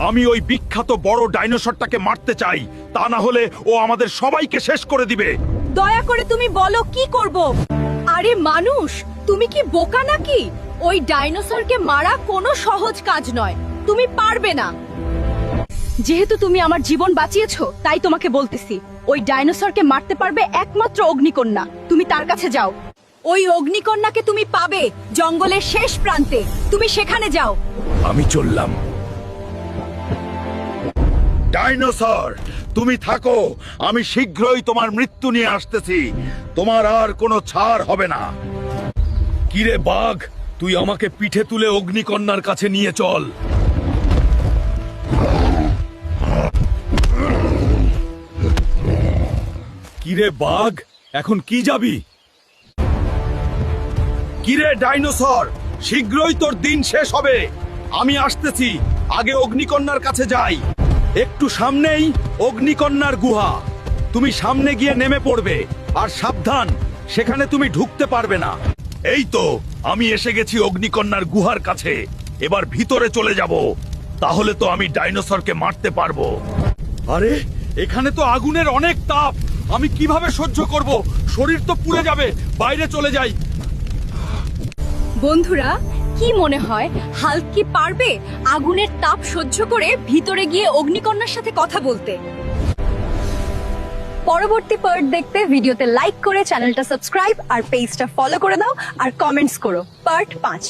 আমি ওই বিখ্যাত বড় ডাইনোসরটাকে মারতে চাই। তা না হলে ও আমাদের সবাইকে শেষ করে দিবে। দয়া করে তুমি বলো কি করব? আরে মানুষ তুমি কি বোকা নাকি? ওই ডাইনোসরকে মারা কোনো সহজ কাজ নয়। তুমি পারবে না। যেহেতু তুমি আমার জীবন বাঁচিয়েছো তাই তোমাকে বলতেছি ওই ডাইনোসরকে মারতে পারবে একমাত্র অগ্নিকন্যা। তুমি তার কাছে যাও। ওই অগ্নিকন্যাকে তুমি পাবে জঙ্গলের শেষ প্রান্তে। তুমি সেখানে যাও। আমি চললাম। ডাইনোসর, তুমি থাকো, আমি শীঘ্রই তোমার মৃত্যু নিয়ে আসতেছি। তোমার আর কোনো ছাড় হবে না। কিরে বাঘ, তুই আমাকে পিঠে তুলে অগ্নিকন্যার কাছে নিয়ে চল। কিরে বাঘ, এখন কি যাবি? কিরে ডাইনোসর, শীঘ্রই তোর দিন শেষ হবে। আমি আসতেছি, আগে অগ্নিকন্যার কাছে যাই। একটু সামনেই অগ্নিকন্যার গুহা। তুমি সামনে গিয়ে নেমে পড়বে, আর সাবধান, সেখানে তুমি ঢুকতে পারবে না। এই তো, আমি এসে গেছি অগ্নিকন্যার গুহার কাছে। এবার ভিতরে চলে যাব। তাহলে তো আমি ডাইনোসরকে মারতে পারব। আরে, এখানে তো আগুনের অনেক তাপ। আমি কীভাবে সহ্য করব? শরীর তো পুড়ে যাবে। বাইরে চলে যাই। বন্ধুরা কি মনে হয়? হাল্ক কি পারবে আগুনের তাপ সহ্য করে ভিতরে গিয়ে অগ্নিকন্যার সাথে কথা বলতে? পরবর্তী পার্ট দেখতে ভিডিওতে লাইক করে চ্যানেলটা সাবস্ক্রাইব আর পেজটা ফলো করে দাও আর কমেন্টস করো। পার্ট পাঁচ।